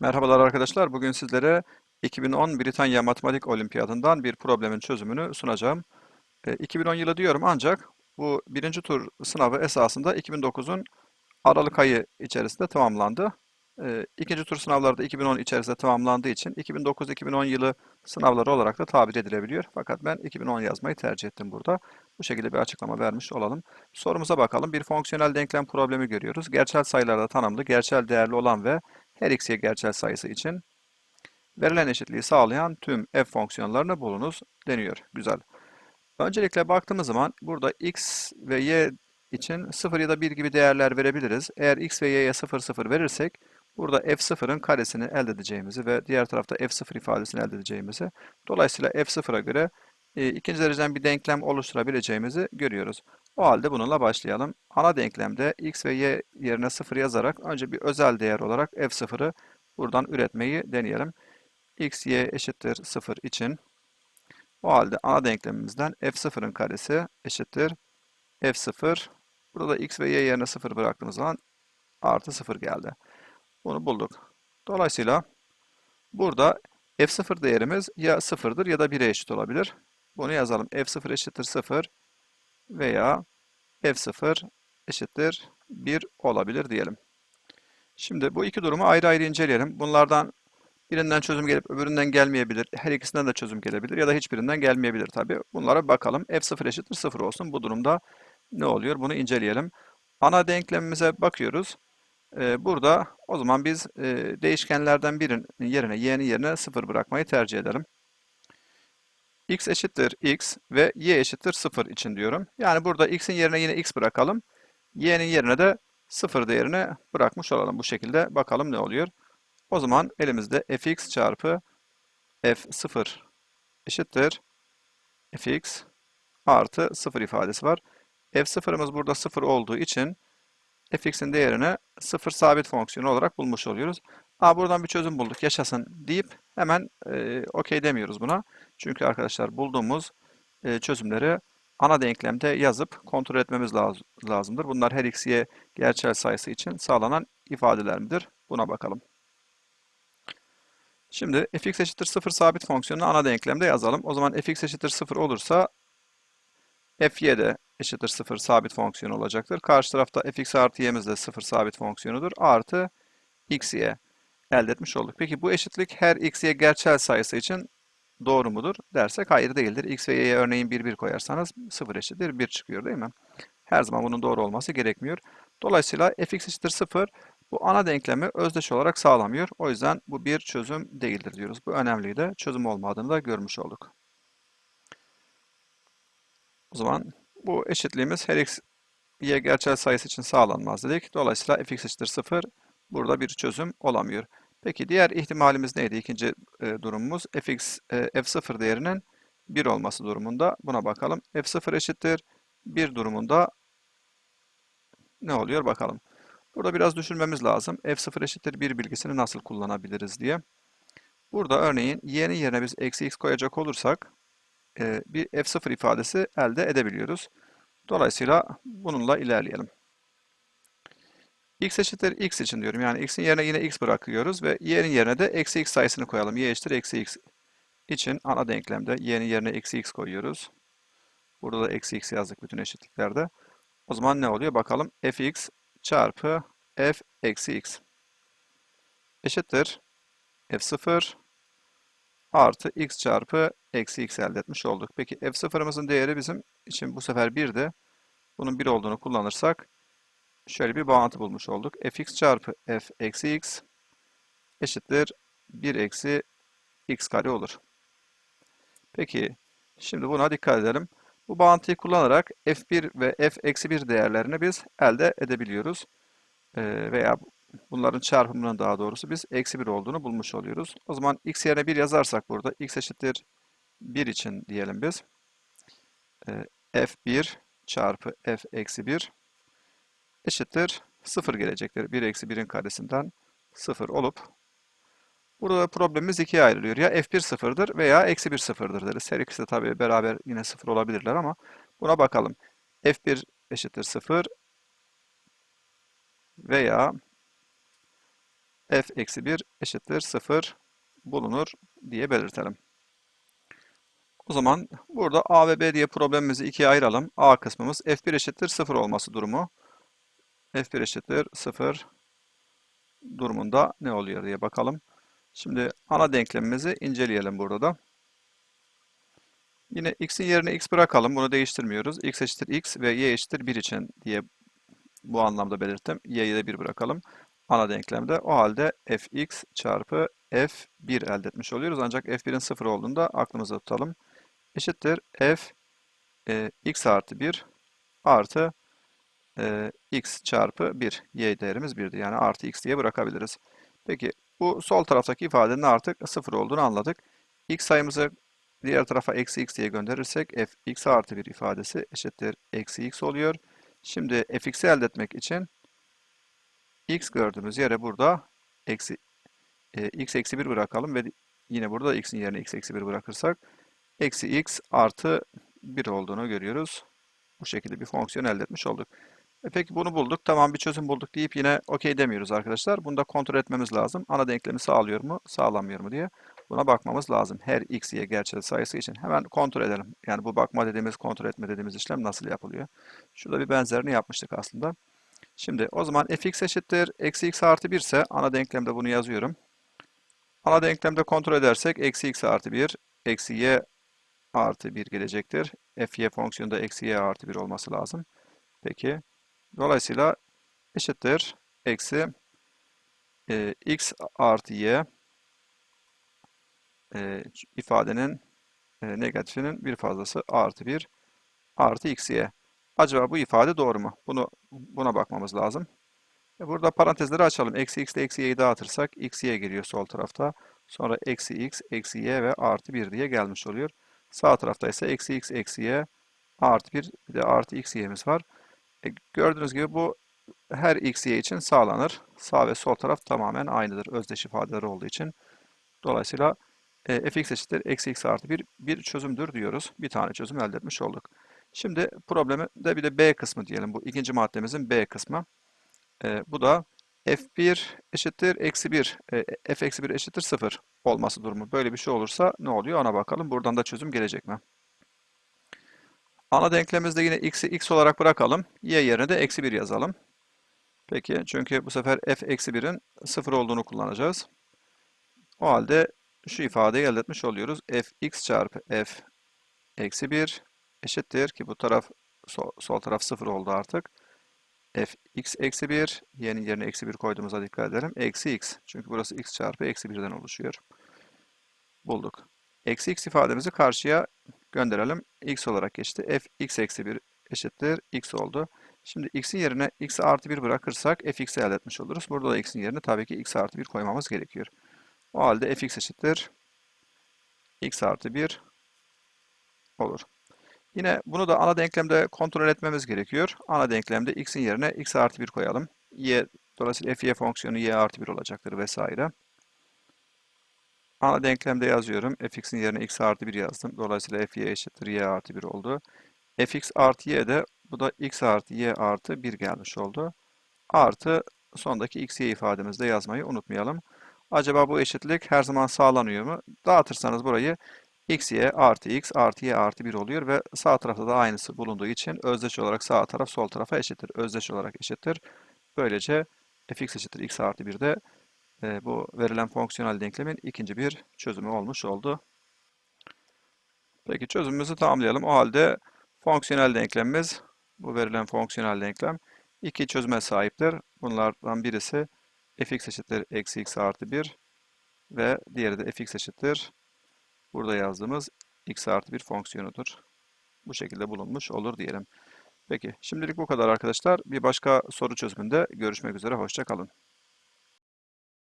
Merhabalar arkadaşlar. Bugün sizlere 2010 Britanya Matematik Olimpiyatından bir problemin çözümünü sunacağım. E, 2010 yılı diyorum ancak bu birinci tur sınavı esasında 2009'un Aralık ayı içerisinde tamamlandı. E, ikinci tur sınavları da 2010 içerisinde tamamlandığı için 2009-2010 yılı sınavları olarak da tabir edilebiliyor. Fakat ben 2010 yazmayı tercih ettim burada. Bu şekilde bir açıklama vermiş olalım. Sorumuza bakalım. Bir fonksiyonel denklem problemi görüyoruz. Gerçel sayılarda tanımlı, gerçel değerli olan ve her x'ye gerçel sayısı için verilen eşitliği sağlayan tüm f fonksiyonlarını bulunuz deniyor. Güzel. Öncelikle baktığımız zaman burada x ve y için 0 ya da 1 gibi değerler verebiliriz. Eğer x ve y'ye 0 0 verirsek burada f0'ın karesini elde edeceğimizi ve diğer tarafta f0 ifadesini elde edeceğimizi dolayısıyla f0'a göre e, ikinci dereceden bir denklem oluşturabileceğimizi görüyoruz. O halde bununla başlayalım. Ana denklemde x ve y yerine 0 yazarak önce bir özel değer olarak f0'ı buradan üretmeyi deneyelim. x, y eşittir 0 için o halde ana denklemimizden f0'ın karesi eşittir f0. Burada da x ve y yerine 0 bıraktığımız zaman artı 0 geldi. Bunu bulduk. Dolayısıyla burada f0 değerimiz ya 0'dır ya da 1'e eşit olabilir. Bunu yazalım. f0 eşittir 0 veya f0 eşittir 1 olabilir diyelim. Şimdi bu iki durumu ayrı ayrı inceleyelim. Bunlardan birinden çözüm gelip öbüründen gelmeyebilir. Her ikisinden de çözüm gelebilir ya da hiçbirinden gelmeyebilir tabii. Bunlara bakalım. f0 eşittir 0 olsun. Bu durumda ne oluyor? Bunu inceleyelim. Ana denklemimize bakıyoruz. Ee, burada o zaman biz e, değişkenlerden birinin yerine y'nin yerine 0 bırakmayı tercih edelim x eşittir x ve y eşittir 0 için diyorum. Yani burada x'in yerine yine x bırakalım. y'nin yerine de 0 değerini bırakmış olalım. Bu şekilde bakalım ne oluyor. O zaman elimizde fx çarpı f0 eşittir fx artı 0 ifadesi var. f0'ımız burada 0 olduğu için fx'in değerini 0 sabit fonksiyonu olarak bulmuş oluyoruz. Aa, buradan bir çözüm bulduk yaşasın deyip hemen e, okey demiyoruz buna. Çünkü arkadaşlar bulduğumuz e, çözümleri ana denklemde yazıp kontrol etmemiz laz lazımdır. Bunlar her x'ye gerçel sayısı için sağlanan ifadeler midir? Buna bakalım. Şimdi fx eşittir 0 sabit fonksiyonunu ana denklemde yazalım. O zaman fx eşittir 0 olursa fy de eşittir 0 sabit fonksiyon olacaktır. Karşı tarafta fx artı y'miz de 0 sabit fonksiyonudur. Artı xy elde etmiş olduk. Peki bu eşitlik her x'ye gerçel sayısı için doğru mudur dersek hayır değildir. X ve Y'ye örneğin 1, 1 koyarsanız 0 eşittir 1 çıkıyor değil mi? Her zaman bunun doğru olması gerekmiyor. Dolayısıyla fx eşittir 0 bu ana denklemi özdeş olarak sağlamıyor. O yüzden bu bir çözüm değildir diyoruz. Bu önemliydi. Çözüm olmadığını da görmüş olduk. O zaman bu eşitliğimiz her x y gerçel sayısı için sağlanmaz dedik. Dolayısıyla fx eşittir 0 burada bir çözüm olamıyor. Peki diğer ihtimalimiz neydi? İkinci e, durumumuz fx e, f0 değerinin 1 olması durumunda. Buna bakalım. f0 eşittir 1 durumunda ne oluyor bakalım. Burada biraz düşünmemiz lazım. f0 eşittir 1 bilgisini nasıl kullanabiliriz diye. Burada örneğin y'nin yerine biz eksi x koyacak olursak e, bir f0 ifadesi elde edebiliyoruz. Dolayısıyla bununla ilerleyelim x eşittir x için diyorum. Yani x'in yerine yine x bırakıyoruz ve y'nin yerine de eksi x sayısını koyalım. y eşittir eksi x için ana denklemde y'nin yerine eksi x koyuyoruz. Burada da eksi x yazdık bütün eşitliklerde. O zaman ne oluyor? Bakalım fx çarpı f eksi x eşittir f0 artı x çarpı eksi x elde etmiş olduk. Peki f0'ımızın değeri bizim için bu sefer 1'di. Bunun 1 olduğunu kullanırsak şöyle bir bağıntı bulmuş olduk. fx çarpı f eksi x eşittir 1 eksi x kare olur. Peki şimdi buna dikkat edelim. Bu bağıntıyı kullanarak f1 ve f eksi 1 değerlerini biz elde edebiliyoruz. Ee, veya bunların çarpımının daha doğrusu biz eksi 1 olduğunu bulmuş oluyoruz. O zaman x yerine 1 yazarsak burada x eşittir 1 için diyelim biz. Ee, f1 çarpı f eksi 1 eşittir 0 gelecektir. 1 eksi 1'in karesinden 0 olup burada problemimiz ikiye ayrılıyor. Ya f1 sıfırdır veya eksi 1 sıfırdır deriz. Her ikisi de tabii beraber yine sıfır olabilirler ama buna bakalım. f1 eşittir 0 veya f eksi 1 eşittir 0 bulunur diye belirtelim. O zaman burada A ve B diye problemimizi ikiye ayıralım. A kısmımız f1 eşittir 0 olması durumu. F1 eşittir 0 durumunda ne oluyor diye bakalım. Şimdi ana denklemimizi inceleyelim burada da. Yine x'in yerine x bırakalım. Bunu değiştirmiyoruz. x eşittir x ve y eşittir 1 için diye bu anlamda belirttim. y'yi de 1 bırakalım. Ana denklemde. O halde fx çarpı f1 elde etmiş oluyoruz. Ancak f1'in 0 olduğunu da aklımızda tutalım. Eşittir f e, x artı 1 artı e, x çarpı 1. y değerimiz 1'di. Yani artı x diye bırakabiliriz. Peki bu sol taraftaki ifadenin artık 0 olduğunu anladık. x sayımızı diğer tarafa eksi x diye gönderirsek f x artı 1 ifadesi eşittir eksi x oluyor. Şimdi fx'i elde etmek için x gördüğümüz yere burada eksi e, x eksi 1 bırakalım ve yine burada x'in yerine x eksi 1 bırakırsak eksi x artı 1 olduğunu görüyoruz. Bu şekilde bir fonksiyon elde etmiş olduk. E peki bunu bulduk. Tamam bir çözüm bulduk deyip yine okey demiyoruz arkadaşlar. Bunu da kontrol etmemiz lazım. Ana denklemi sağlıyor mu, sağlamıyor mu diye. Buna bakmamız lazım. Her x, y gerçel sayısı için. Hemen kontrol edelim. Yani bu bakma dediğimiz, kontrol etme dediğimiz işlem nasıl yapılıyor? Şurada bir benzerini yapmıştık aslında. Şimdi o zaman fx eşittir. Eksi x artı 1 ise ana denklemde bunu yazıyorum. Ana denklemde kontrol edersek eksi x artı 1, eksi y artı 1 gelecektir. fy fonksiyonunda eksi y artı 1 olması lazım. Peki. Dolayısıyla eşittir. Eksi e, x artı y e, ifadenin e, negatifinin bir fazlası artı 1 artı xy. Acaba bu ifade doğru mu? Bunu buna bakmamız lazım. E burada parantezleri açalım. Eksi x ile eksi y'yi dağıtırsak x y geliyor sol tarafta. Sonra eksi x, eksi y ve artı 1 diye gelmiş oluyor. Sağ tarafta ise eksi x, eksi y, artı 1 bir de artı x y'miz var. E, gördüğünüz gibi bu her x y için sağlanır. Sağ ve sol taraf tamamen aynıdır. Özdeş ifadeler olduğu için. Dolayısıyla e, fx eşittir eksi x artı 1 bir çözümdür diyoruz. Bir tane çözüm elde etmiş olduk. Şimdi problemi de bir de B kısmı diyelim. Bu ikinci maddemizin B kısmı. E, bu da f1 eşittir eksi 1, e, f eksi 1 eşittir 0 olması durumu. Böyle bir şey olursa ne oluyor ona bakalım. Buradan da çözüm gelecek mi? Ana denklemimizde yine x'i x olarak bırakalım. y yerine de eksi 1 yazalım. Peki çünkü bu sefer f eksi 1'in 0 olduğunu kullanacağız. O halde şu ifadeyi elde etmiş oluyoruz. fx çarpı f eksi 1 eşittir ki bu taraf sol, sol taraf 0 oldu artık. fx eksi 1 y'nin yerine eksi 1 koyduğumuza dikkat edelim. Eksi x. Çünkü burası x çarpı eksi 1'den oluşuyor. Bulduk. Eksi x ifademizi karşıya gönderelim. x olarak geçti. f x eksi 1 eşittir x oldu. Şimdi x'in yerine x artı 1 bırakırsak fx'i elde etmiş oluruz. Burada da x'in yerine tabii ki x artı 1 koymamız gerekiyor. O halde fx eşittir x artı 1 olur. Yine bunu da ana denklemde kontrol etmemiz gerekiyor. Ana denklemde x'in yerine x artı 1 koyalım. y dolayısıyla fy fonksiyonu y artı 1 olacaktır vesaire. Ana denklemde yazıyorum. fx'in yerine x artı 1 yazdım. Dolayısıyla fy eşittir y artı 1 oldu. fx artı y de bu da x artı y artı 1 gelmiş oldu. Artı sondaki x y ifademizde yazmayı unutmayalım. Acaba bu eşitlik her zaman sağlanıyor mu? Dağıtırsanız burayı x y artı x artı y artı 1 oluyor ve sağ tarafta da aynısı bulunduğu için özdeş olarak sağ taraf sol tarafa eşittir. Özdeş olarak eşittir. Böylece fx eşittir x artı 1 de e, bu verilen fonksiyonel denklemin ikinci bir çözümü olmuş oldu. Peki çözümümüzü tamamlayalım. O halde fonksiyonel denklemimiz, bu verilen fonksiyonel denklem iki çözüme sahiptir. Bunlardan birisi fx eşittir eksi x artı 1 ve diğeri de fx eşittir burada yazdığımız x artı 1 fonksiyonudur. Bu şekilde bulunmuş olur diyelim. Peki şimdilik bu kadar arkadaşlar. Bir başka soru çözümünde görüşmek üzere. Hoşça kalın.